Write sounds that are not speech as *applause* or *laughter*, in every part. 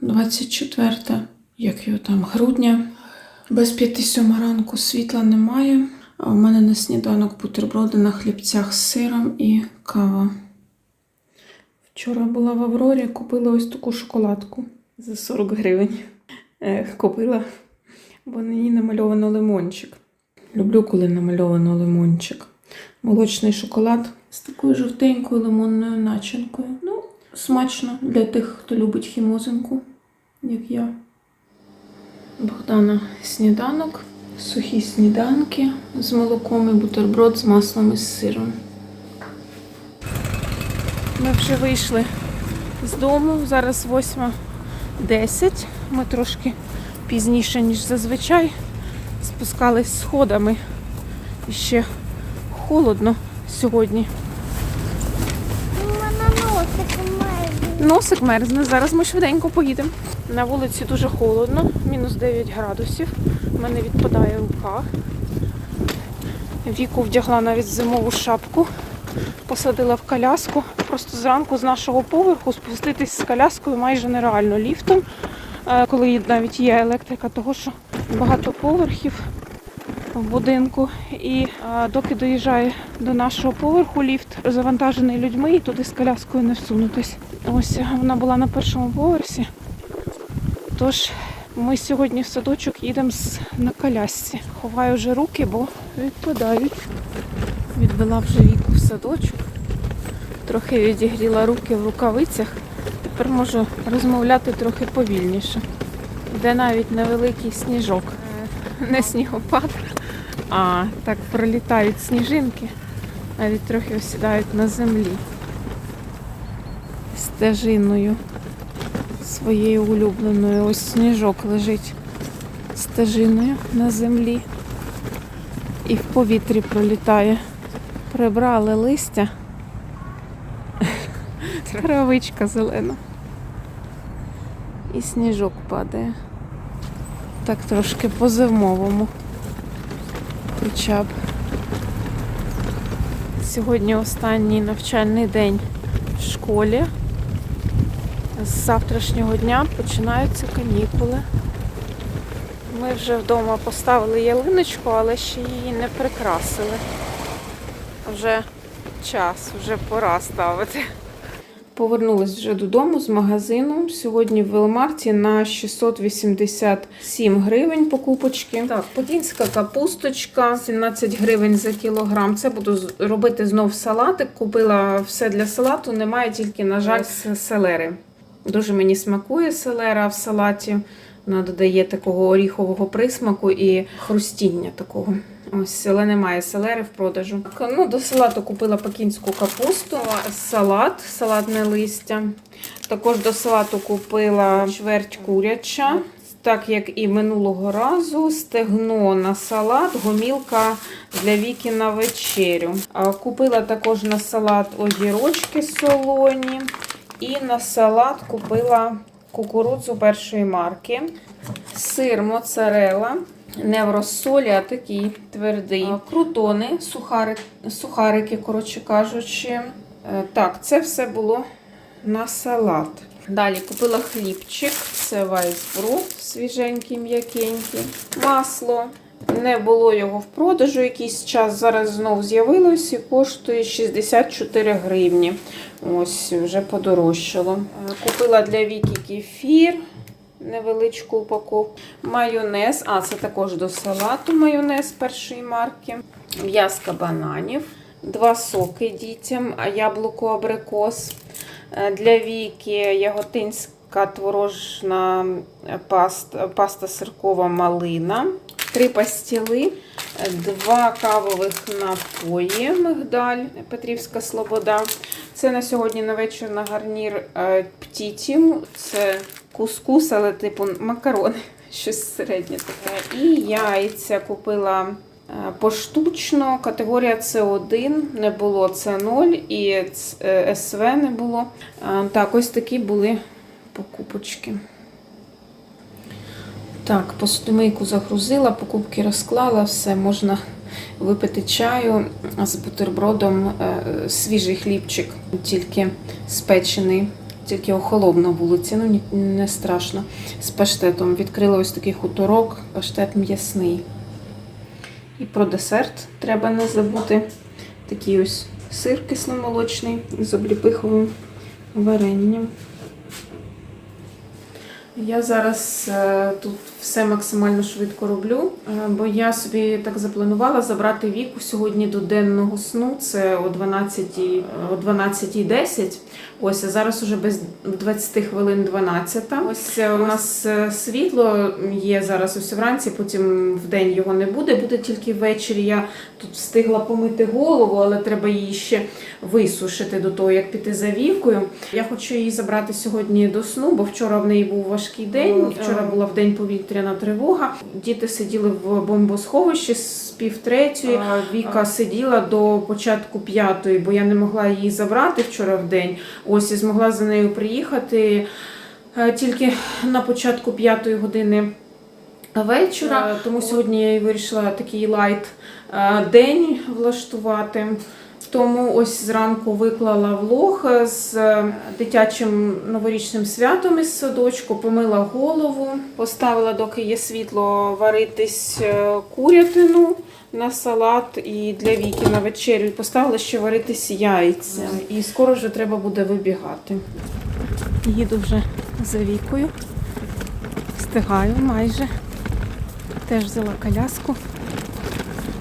24, як його там, грудня. Без п'яти сьома ранку світла немає. А у мене на сніданок бутерброди на хлібцях з сиром і кава. Вчора була в Аврорі, купила ось таку шоколадку за 40 гривень. Е, купила, бо на ній намальовано лимончик. Люблю, коли намальовано лимончик. Молочний шоколад з такою жовтенькою лимонною начинкою. Ну, смачно для тих, хто любить хімозинку, як я. Богдана сніданок, сухі сніданки з молоком і бутерброд з маслом і з сиром. Ми вже вийшли з дому. Зараз 8.10. Ми трошки пізніше, ніж зазвичай. Спускались сходами. І ще холодно сьогодні. У мене носик має. Носик мерзне. Зараз ми швиденько поїдемо. На вулиці дуже холодно, мінус 9 градусів. У мене відпадає рука. Віку вдягла навіть зимову шапку, посадила в коляску. Просто зранку з нашого поверху спуститись з коляскою майже нереально ліфтом, е, коли навіть є електрика, того що багато поверхів в будинку. І е, доки доїжджає до нашого поверху ліфт, завантажений людьми, і туди з коляскою не всунутись. Ось вона була на першому поверсі. Тож ми сьогодні в садочок їдемо на колясці. Ховаю вже руки, бо відпадають. Відвела вже віку в садочок. Трохи відігріла руки в рукавицях. Тепер можу розмовляти трохи повільніше. Де навіть невеликий сніжок. Е, Не снігопад, а так пролітають сніжинки, навіть трохи осідають на землі. Стежиною своєю улюбленою. Ось сніжок лежить стежиною на землі і в повітрі пролітає. Прибрали листя. Травичка зелена. І сніжок падає. Так трошки по-зимовому. Хоча б. Сьогодні останній навчальний день в школі. З завтрашнього дня починаються канікули. Ми вже вдома поставили ялиночку, але ще її не прикрасили. Вже час, вже пора ставити. Повернулась вже додому з магазину. Сьогодні в Велмарті на 687 гривень покупочки. Так, подінська капусточка, 17 гривень за кілограм. Це буду робити знов салатик. Купила все для салату, немає тільки, на жаль, селери. Дуже мені смакує селера в салаті. Вона додає такого оріхового присмаку і хрустіння такого. Ось, але немає селери в продажу. Ну, до салату купила пекінську капусту, салат, салатне листя. Також до салату купила чверть куряча. Так як і минулого разу, стегно на салат, гомілка для віки на вечерю. Купила також на салат огірочки солоні. І на салат купила кукурудзу першої марки. Сир моцарела. Не в розсолі, а такий твердий. Крутони, сухарик, сухарики, коротше кажучи. Е, Так, це все було на салат. Далі купила хлібчик, це вайсбру, свіженький, м'якенький. Масло. Не було його в продажу якийсь час. Зараз знов з'явилось і коштує 64 гривні. Ось вже подорожчало. Е, Купила для Віки кефір, невеличку упаковку. Майонез, а це також до салату майонез першої марки. В'язка бананів, два соки дітям, яблуко абрикос. Е, Для Віки яготинська творожна паста, паста сиркова малина. Три пастіли, е, два кавових напої, мигдаль, Петрівська Слобода. Це на сьогодні на вечір на гарнір е, птітів. Це кускус, але типу макарони, *laughs* щось середнє таке. І яйця купила е, поштучно. Категорія С1 не було С0 і е, СВ не було. Е, Так, ось такі були покупочки. Так, посудомийку загрузила, покупки розклала, все можна випити чаю з бутербродом, е, свіжий хлібчик, тільки спечений тільки охолов на вулиці, ну не страшно. З паштетом. Відкрила ось такий хуторок, паштет м'ясний. І про десерт треба не забути. Такий ось сир кисломолочний з обліпиховим варенням. Я зараз е, тут все максимально швидко роблю, е, бо я собі так запланувала забрати віку сьогодні до денного сну. Це о 12, е, о 12.10. Ось а зараз уже без 20 хвилин 12. Ось е, у нас е, світло є зараз ось вранці, потім в день його не буде, буде тільки ввечері. Я тут встигла помити голову, але треба її ще висушити до того, як піти за вівкою. Я хочу її забрати сьогодні до сну, бо вчора в неї був важкий день. Вчора була в день повітряна тривога. Діти сиділи в бомбосховищі з пів третьої. Віка сиділа до початку п'ятої, бо я не могла її забрати вчора в день. Ось і змогла за нею приїхати е, тільки на початку п'ятої години вечора. Тому сьогодні я вирішила такий лайт е, день влаштувати. Тому ось зранку виклала влог з е, дитячим новорічним святом із садочку, помила голову, поставила, доки є світло, варитись е, курятину на салат і для віки на вечерю. Поставила ще варитись яйця. І скоро вже треба буде вибігати. Їду вже за вікою. Встигаю майже. Теж взяла коляску.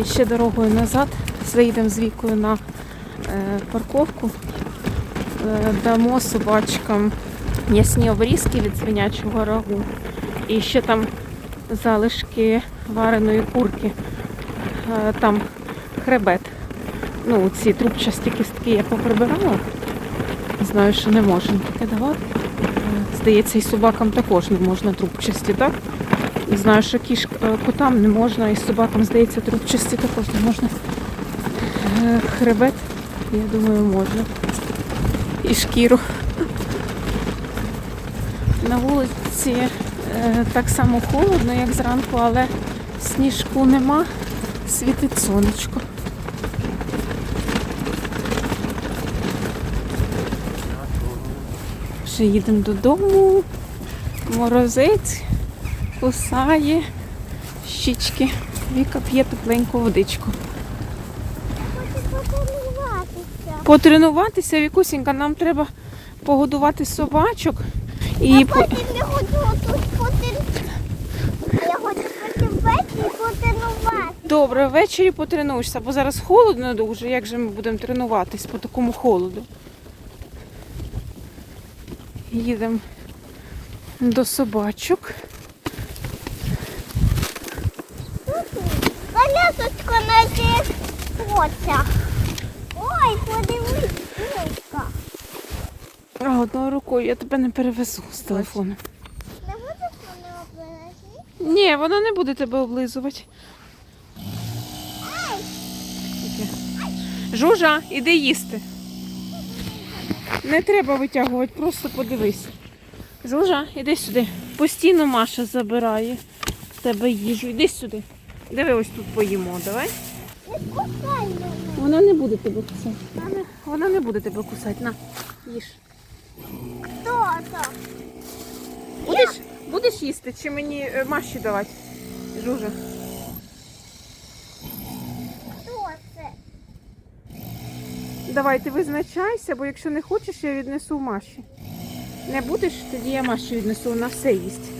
І ще дорогою назад заїдемо з вікою на е, парковку. Е, дамо собачкам м'ясні обрізки від свинячого рагу. І ще там залишки вареної курки. Е, там хребет. Ну, ці трубчасті кістки я поприбирала. Знаю, що не можна таке давати. Здається, і собакам також не можна трубчасті, так? Знаю, що кіш е, котам не можна, і собакам, здається, трубчасті також не можна. Е, Хребет, я думаю, можна. І шкіру. На вулиці е, так само холодно, як зранку, але сніжку нема, світить сонечко. Вже їдемо додому. Морозець кусає щічки. Віка п'є тепленьку водичку. Хочу потренуватися. Вікусінька, нам треба погодувати собачок. І по- Потім я хочу тут потренувати. Я хочу потім ввечері потренувати. Добре, ввечері потренуєшся, бо зараз холодно дуже. Як же ми будемо тренуватись по такому холоду? Їдемо до собачок. Колесочко на цих коцях. Ой, подивись, Мишка. А одною рукою я тебе не перевезу з телефону. Не мене? Ні, вона не буде тебе облизувати. Жужа, іди їсти. Не треба витягувати, просто подивись. Жужа, іди сюди. Постійно Маша забирає в тебе їжу. Іди сюди. Диви, ось тут поїмо, давай. Не кусай мене. Вона не буде тебе кусати. Вона не буде тебе кусати. На, їж. Хто це? Будеш, будеш їсти чи мені е, Маші давати? Жужа. Хто це? Давай, ти визначайся, бо якщо не хочеш, я віднесу Маші. Не будеш, тоді я Маші віднесу, вона все їсть.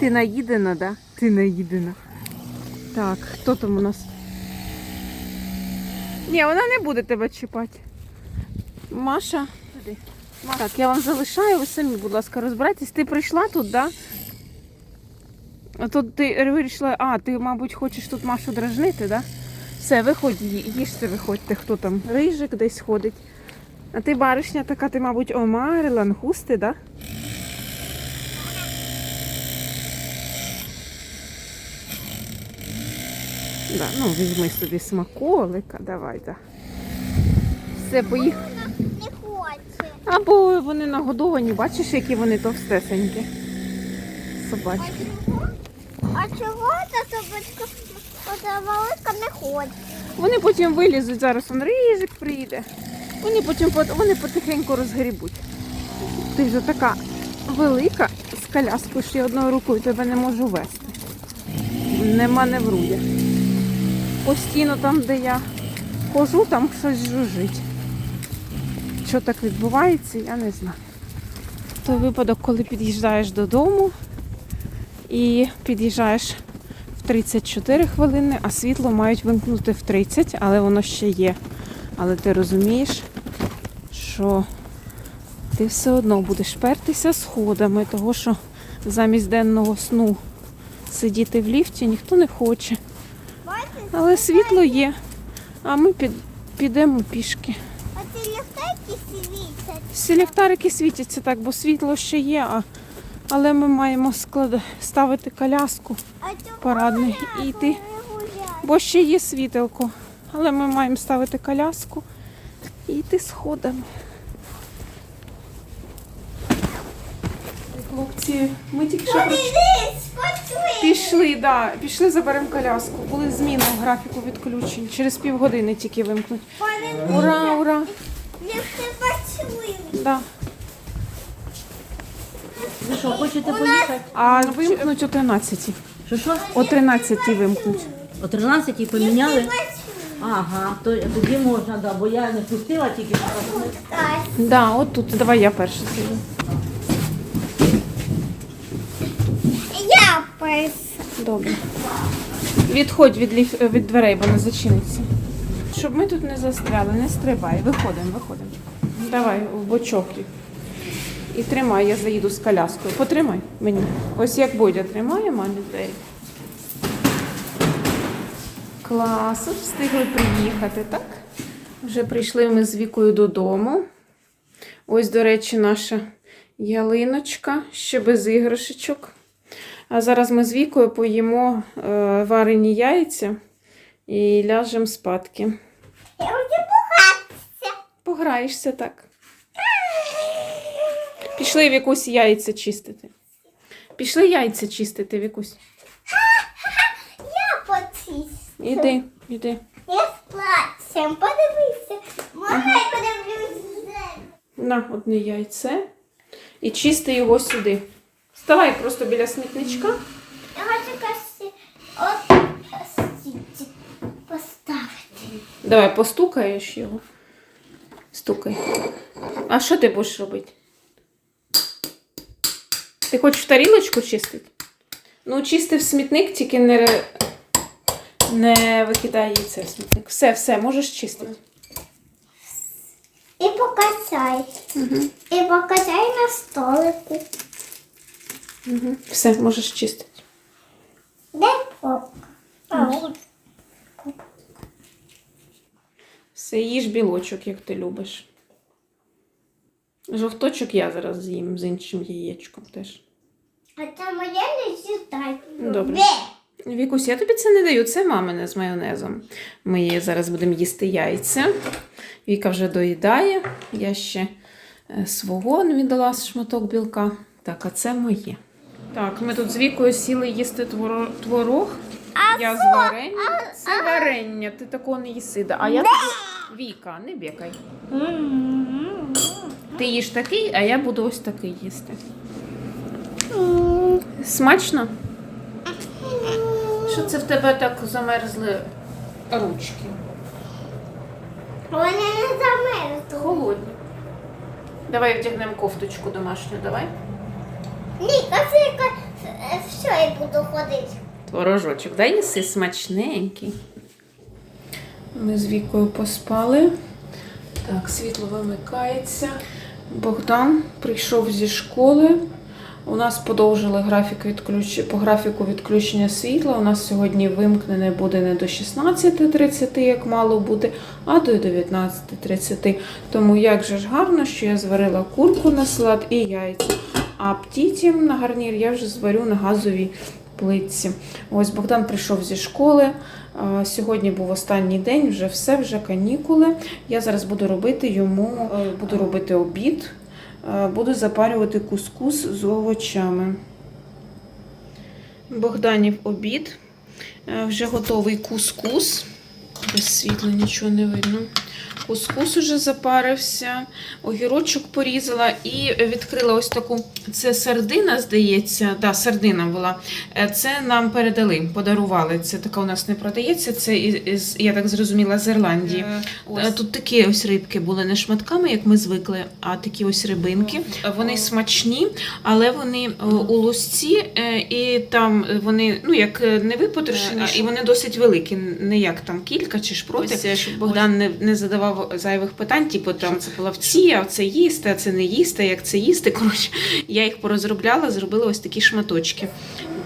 Ти наїдена, да? Ти наїдена. Так, хто там у нас? Ні, вона не буде тебе чіпати. Маша. Туди. Так, я вам залишаю, ви самі, будь ласка, розбирайтесь. Ти прийшла тут, да? А тут ти вирішила, а, ти, мабуть, хочеш тут Машу дражнити, да? Все, виходь, їжте, виходьте, хто там. Рижик десь ходить. А ти баришня така, ти, мабуть, омари, лангусти, да? Да, ну, візьми собі смаколика, давай, да. Все, поїхали. Або вони нагодовані, бачиш, які вони товстесенькі. Собачки. А чого? Та собачка оця велика не хоче? Вони потім вилізуть, зараз он рижик прийде. Вони потім вони потихеньку розгрібуть. Ти вже така велика з коляскою, що я одною рукою тебе не можу вести. Не маневрує. Постійно там, де я хожу, там щось жужить. Що так відбувається, я не знаю. Той випадок, коли під'їжджаєш додому і під'їжджаєш в 34 хвилини, а світло мають вимкнути в 30, але воно ще є. Але ти розумієш, що ти все одно будеш пертися сходами, того що замість денного сну сидіти в ліфті ніхто не хоче. Але світло є, а ми під, підемо пішки. а ці ліхтарики світять. Всі ліхтарики світяться так, бо світло ще є, а, але ми маємо склад... ставити коляску, чого І ти- гуляю? бо ще є світилко. Але ми маємо ставити коляску і йти сходами. Хлопці, ми тільки що. Пішли, да, пішли заберемо коляску. Були зміни в графіку відключень. Через півгодини тільки вимкнуть. Пане Ура, ура! Ліфти пошли. Да. Ви що, хочете поїхати? А вимкнуть о 13. Що що? О 13 вимкнуть. О 13 поміняли? Ага, то тоді можна, да, бо я не пустила тільки що. Так. Да, от тут. Давай я перша сиджу. Я перша. Добре. Відходь від, ліф... від дверей, бо не зачиниться. Щоб ми тут не застряли, не стрибай. Виходимо, виходимо. Давай в бочок. І тримай, я заїду з коляскою. Потримай мені. Ось як Бодя тримає мамі двері. Клас, встигли приїхати, так? Вже прийшли ми з вікою додому. Ось, до речі, наша ялиночка, ще без іграшечок. А зараз ми з Вікою поїмо е, варені яйця і ляжемо спадки. Я хочу погратися. Пограєшся так. Пішли Вікусь яйця чистити. Пішли яйця чистити, Вікусь. Я потисну. Іди, іди. Я з плачем. Подивися. Можна я подивлюсь? На одне яйце. І чисти його сюди. Вставай просто біля смітничка. Я хочу каші. От стільки поставити. Давай постукаєш його. Стукай. А що ти будеш робити? Ти хочеш в тарілочку чистити? Ну, чисти в смітник, тільки не, не викидай яйце в смітник. Все, все, можеш чистити. І покачай. Угу. І покачай на столику. Угу. Все, можеш чистити. Де попка? А, от. Все, їж білочок, як ти любиш. Жовточок я зараз з'їм з іншим яєчком теж. А це моє не сідай. Добре. Вікусь, я тобі це не даю, це мамине з майонезом. Ми зараз будемо їсти яйця. Віка вже доїдає. Я ще е, свого не віддала шматок білка. Так, а це моє. Так, ми тут з Вікою сіли їсти творог. Я з варення. Це варення, ти такого не їси. Да. А я тобі... Віка, не бікай. Ти їш такий, а я буду ось такий їсти. Смачно? Що це в тебе так замерзли ручки? Вони не замерзли. Холодні. Давай вдягнемо кофточку домашню, давай. Ні, касика, все, я буду ходити. Творожочок, дай їси смачненький. Ми з Вікою поспали. Так, світло вимикається. Богдан прийшов зі школи. У нас подовжили графік відключ... по графіку відключення світла. У нас сьогодні вимкнене буде не до 16.30, як мало бути, а до 19.30. Тому як же ж гарно, що я зварила курку на салат і яйця. А птітім на гарнір я вже зварю на газовій плитці. Ось Богдан прийшов зі школи. Сьогодні був останній день, вже все, вже канікули. Я зараз буду робити йому, е, буду робити обід, е, буду запарювати кускус з овочами. Богданів обід. Е, Вже готовий кускус. Без світла нічого не видно. Кускус уже запарився, огірочок порізала і відкрила ось таку. Це сардина, здається. Да, сардина була. Е, Це нам передали, подарували. Це така у нас не продається. Це із, я так зрозуміла, з Ірландії. Е, Тут такі ось рибки були не шматками, як ми звикли, а такі ось рибинки. Е, Вони смачні, але вони е, у лусці, е, і там вони ну як е, не випотрошені, і вони досить великі, не як там кілька чи шпроти. Ось, е, щоб Богдан не, не задавав зайвих питань, типу там це плавці, а це їсти, а це не їсти, як це їсти. Коротше, я їх порозробляла, зробила ось такі шматочки.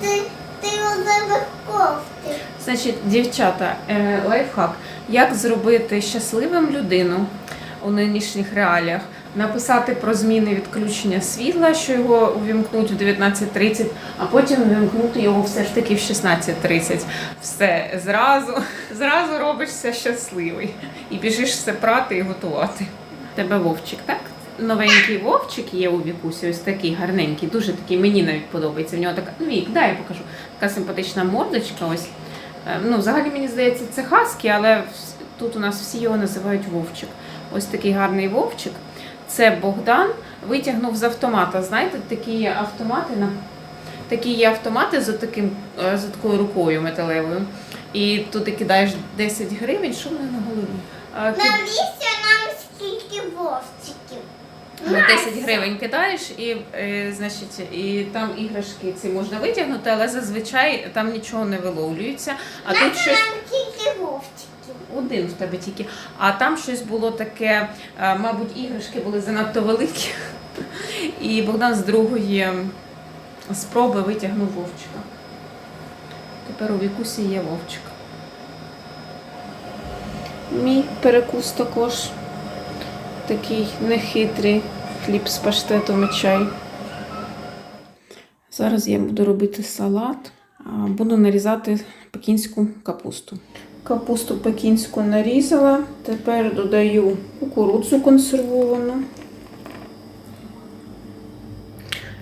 Ти, ти розових кофти. Значить, дівчата, е, лайфхак. Як зробити щасливим людину у нинішніх реаліях? Написати про зміни відключення світла, що його увімкнуть в 19.30, а потім увімкнути його все ж таки в 16.30. Все, зразу, зразу робишся щасливий. І біжиш все прати і готувати. Тебе вовчик, так? Новенький вовчик є у вікусі, ось такий гарненький, дуже такий, мені навіть подобається. В нього така, ну вік, дай я покажу. Така симпатична мордочка. Ось. Е, Ну, взагалі, мені здається, це хаски, але тут у нас всі його називають вовчик. Ось такий гарний вовчик. Це Богдан витягнув з автомата. Знаєте, такі є автомати на такі є автомати з таким е, з такою рукою металевою. І туди кидаєш 10 гривень, що в мене на голові? Навіщо нам скільки вовчиків? на 10 гривень кидаєш, і, е, значить, і там іграшки ці можна витягнути, але зазвичай там нічого не виловлюється. А тут щось Нам скільки вовчиків? Один в тебе тільки. А там щось було таке, е, мабуть, іграшки були занадто великі. *laughs* І Богдан з другої спроби витягнув вовчика. Тепер у вікусі є вовчик. Мій перекус також такий нехитрий хліб з паштетом і чай. Зараз я буду робити салат. Буду нарізати пекінську капусту. Капусту пекінську нарізала. Тепер додаю кукурудзу консервовану.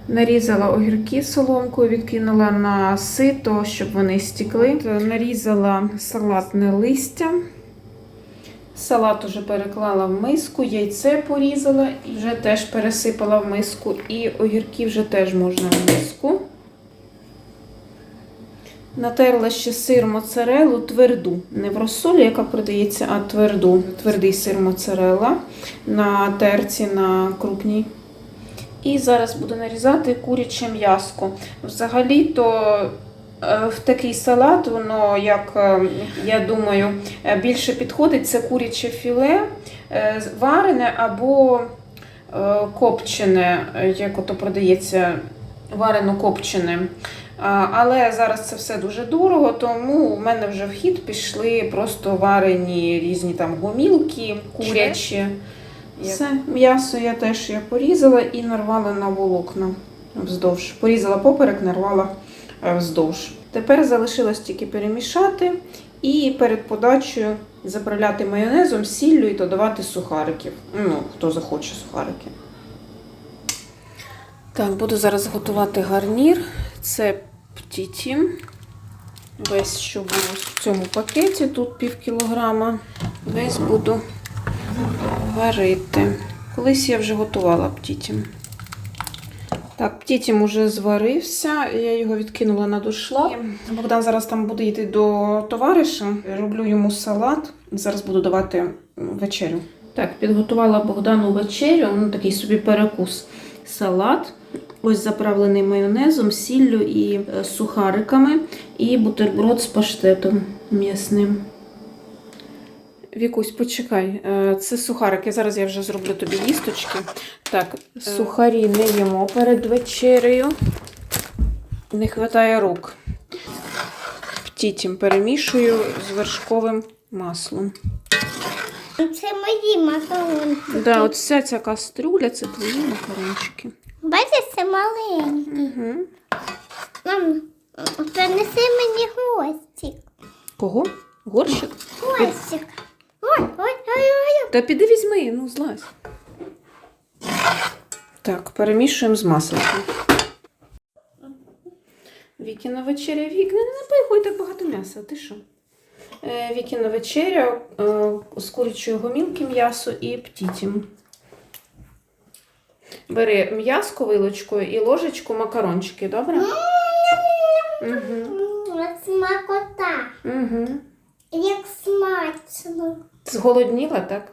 Нарізала огірки соломкою, відкинула на сито, щоб вони стікли. Нарізала салатне листя. Салат уже переклала в миску, яйце порізала і вже теж пересипала в миску. І огірки вже теж можна в миску. Натерла ще сир моцарелу тверду. Не в розсолі, яка продається, а тверду. Твердий сир моцарелла на терці на крупній. І зараз буду нарізати куряче м'яско. Взагалі-то е, в такий салат, воно, як е, я думаю, е, більше підходить це куряче філе, варене або копчене, як ото продається варено копчене. Але зараз це все дуже дорого, тому у мене вже в хід пішли просто варені різні там гомілки, курячі. Все, м'ясо я теж я порізала і нарвала на волокна вздовж. Порізала поперек, нарвала е, вздовж. Тепер залишилось тільки перемішати і перед подачею заправляти майонезом, сіллю і додавати сухариків. Ну, хто захоче сухарики. Так, буду зараз готувати гарнір. Це птіті. Весь, що було в цьому пакеті, тут пів кілограма. Весь буду варити. Колись я вже готувала птітім. Так, птітім уже зварився, я його відкинула на дуршлаг. Богдан зараз там буде йти до товариша. Роблю йому салат. Зараз буду давати вечерю. Так, підготувала Богдану вечерю, ну такий собі перекус. Салат. Ось заправлений майонезом, сіллю і е, сухариками, і бутерброд з паштетом м'ясним. Вікусь, почекай, е, це сухарики. Зараз я вже зроблю тобі їсточки. Так, сухарі не їмо перед вечерею. Не вистачає рук. Птітім перемішую з вершковим маслом. Це мої макарончики. Да, от вся ця кастрюля це твої макарончики. Бачиш, це маленькі. Угу. Мам, принеси мені гостик. Кого? Горщик? Гостик. Ой, ой, ой, ой. Та піди візьми, ну злазь. Так, перемішуємо з масликом. Вікіна вечеря. Вік, не напихуй так багато м'яса. Ти що? Е, Вікіна вечеря е, з курячої гомілки м'ясо і птітім. Бери м'язку вилочкою і ложечку макарончики, добре? Угу. Смакота. Угу. Як смачно. Зголодніла, так?